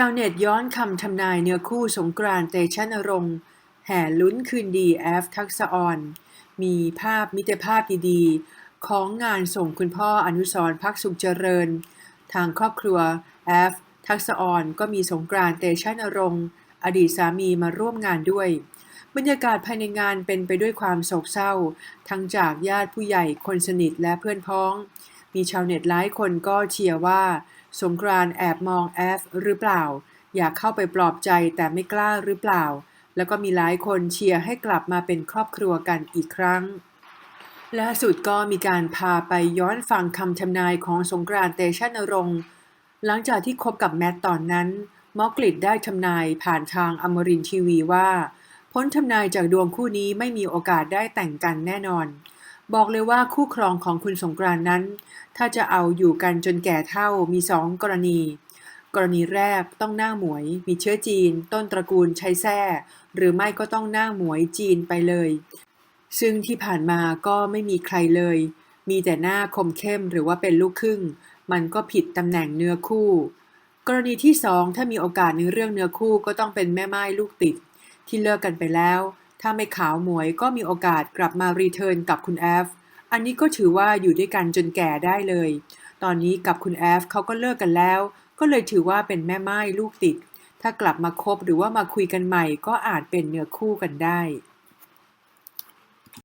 ชาวเน็ตย้อนคำทำนายเนื้อคู่สงกรานต์เตชะนรงค์แห่ลุ้นคืนดีแอฟทักษออน มีภาพมิตรภาพดีๆ ของงานส่งคุณพ่ออนุสรพักสุขเจริญ ทางครอบครัวแอฟทักษออนก็มีสงกรานต์เตชะนรงค์อดีตสามีมาร่วมงานด้วย บรรยากาศภายในงานเป็นไปด้วยความโศกเศร้า ทั้งจากญาติผู้ใหญ่คนสนิทและเพื่อนพ้อง มีชาวเน็ตหลายคนก็เชียร์ว่า สงกรานแอบมองแอฟหรือเปล่า อยากเข้าไปปลอบใจแต่ไม่กล้าหรือเปล่า แล้วก็มีหลายคนเชียร์ให้กลับมาเป็นครอบครัวกันอีกครั้งล่าสุดก็มีการพาไปย้อนฟังคำทำนายของสงกรานเตชะนรงค์หลังจากที่คบกับแมตตอนนั้นมอกลิดได้ทำนายผ่านทางอมรินทีวีว่า พ้นทำนายจากดวงคู่นี้ไม่มีโอกาสได้แต่งกันแน่นอน บอกเลยว่าคู่ครองของคุณสงกรานนั้น ถ้าจะเอาอยู่กันจนแก่เท่ามีสองกรณี กรณีแรกต้องหน้าหมวย มีเชื้อจีน ต้นตระกูลชัยแท้หรือไม่ก็ต้องหน้าหมวยจีนไปเลย ซึ่งที่ผ่านมาก็ไม่มีใครเลย มีแต่หน้าคมเข้มหรือว่าเป็นลูกครึ่ง มันก็ผิดตำแหน่งเนื้อคู่ กรณีที่สองถ้ามีโอกาสในเรื่องเนื้อคู่ก็ต้องเป็นแม่ไม้ลูกติด ที่เลิกกันไปแล้ว ถ้าไม่ขาวหมวยก็มีโอกาสกลับมารีเทิร์นกับคุณแอฟ อันนี้ก็ถือว่าอยู่ด้วยกันจนแก่ได้เลย ตอนนี้กับคุณแอฟเขาก็เลิกกันแล้ว ก็เลยถือว่าเป็นแม่ไม้ลูกติด ถ้ากลับมาคบหรือว่ามาคุยกันใหม่ ก็อาจเป็นเนื้อคู่กันได้